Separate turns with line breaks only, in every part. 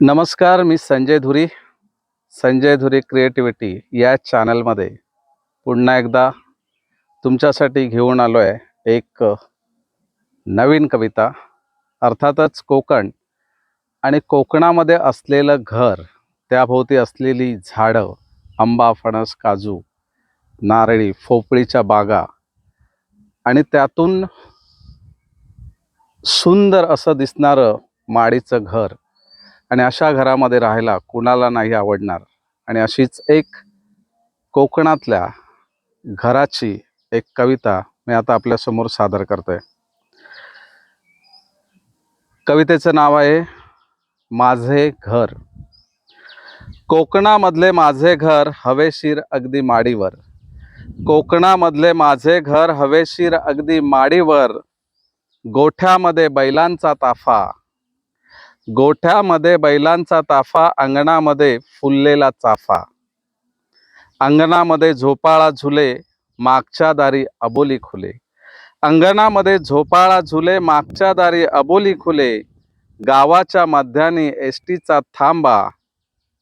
नमस्कार मी संजय धुरी. संजय धुरी क्रिएटिव्हिटी या चॅनलमध्ये पुन्हा एकदा तुमच्यासाठी घेऊन आलो आहे एक नवीन कविता. अर्थातच कोकण आणि कोकणामध्ये असलेलं घर त्याभोवती असलेली झाडं आंबा फणस काजू नारळी फोपळीच्या बागा आणि त्यातून सुंदर असं दिसणारं माडीचं घर आणि अशा घरामध्ये राहायला कुणाला नाही आवडणार. आणि अशीच एक कोकणातल्या घराची एक कविता मी आता आपल्यासमोर सादर करतोय. कवितेचं नाव आहे माझे घर. कोकणामधले माझे घर हवेशीर अगदी माडीवर. कोकणामधले माझे घर हवेशीर अगदी माडीवर. गोठ्यामध्ये बैलांचा ताफा. गोठ्यामध्ये बैलांचा ताफा अंगणामध्ये फुललेला चाफा. अंगणामध्ये झोपाळा झुले मागच्या दारी अबोली खुले. अंगणामध्ये झोपाळा झुले मागच्या दारी अबोली खुले. गावाच्या मध्यानी एसटीचा थांबा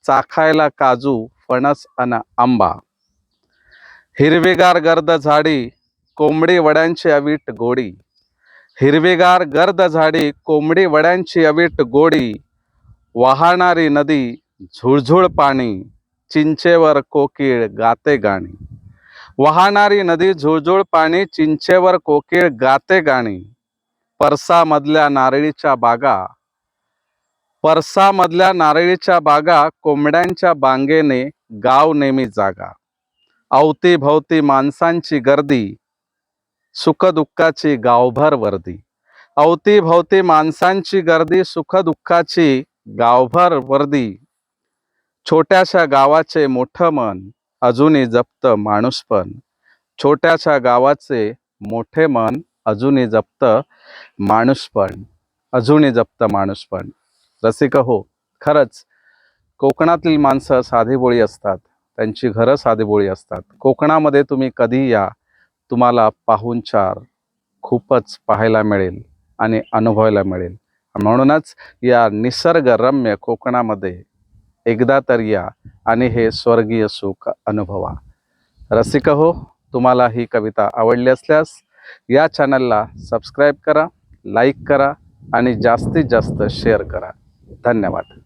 चाखायला काजू फणस अन आंबा. हिरवीगार गर्द झाडी कोंबडी वड्यांची अवीट गोडी. हिरवीगार गर्द झाडी कोंबडी वड्यांची अवीट गोडी वाहणारी नदी झुळझुळ पाणी चिंचेवर कोकिळ गाते गाणी. वाहणारी नदी झुळझुळ पाणी चिंचेवर कोकिळ गाते गाणी. परसामधल्या नारळीच्या बागा. परसामधल्या नारळीच्या बागा कोंबड्यांच्या बांगेने गाव नेहमी जागा. अवतीभवती माणसांची गर्दी सुखदुःखाची गावभर वर्दी. अवतीभवती माणसांची गर्दी सुखदुःखाची गावभर वर्दी. छोट्याशा गावाचे मोठं मन अजूनही जप्त माणूसपण छोट्याशा गावाचे मोठे मन अजूनही जप्त माणूसपण अजूनही जप्त माणूसपण रसिक हो खरंच कोकणातील माणसं साधीबोळी असतात. त्यांची घरं साधीबोळी असतात. कोकणामध्ये तुम्ही कधी या? तुम्हाला पाहुणचार खूपच पाहायला मिळेल आणि अनुभवायला मिळेल. म्हणूनच या निसर्गरम्य कोकणामध्ये एकदा तर या आणि हे स्वर्गीय सुख अनुभवा. रसिक हो तुम्हाला ही कविता आवडली असल्यास या चॅनलला सबस्क्राईब करा लाईक करा आणि जास्तीत जास्त शेअर करा. धन्यवाद.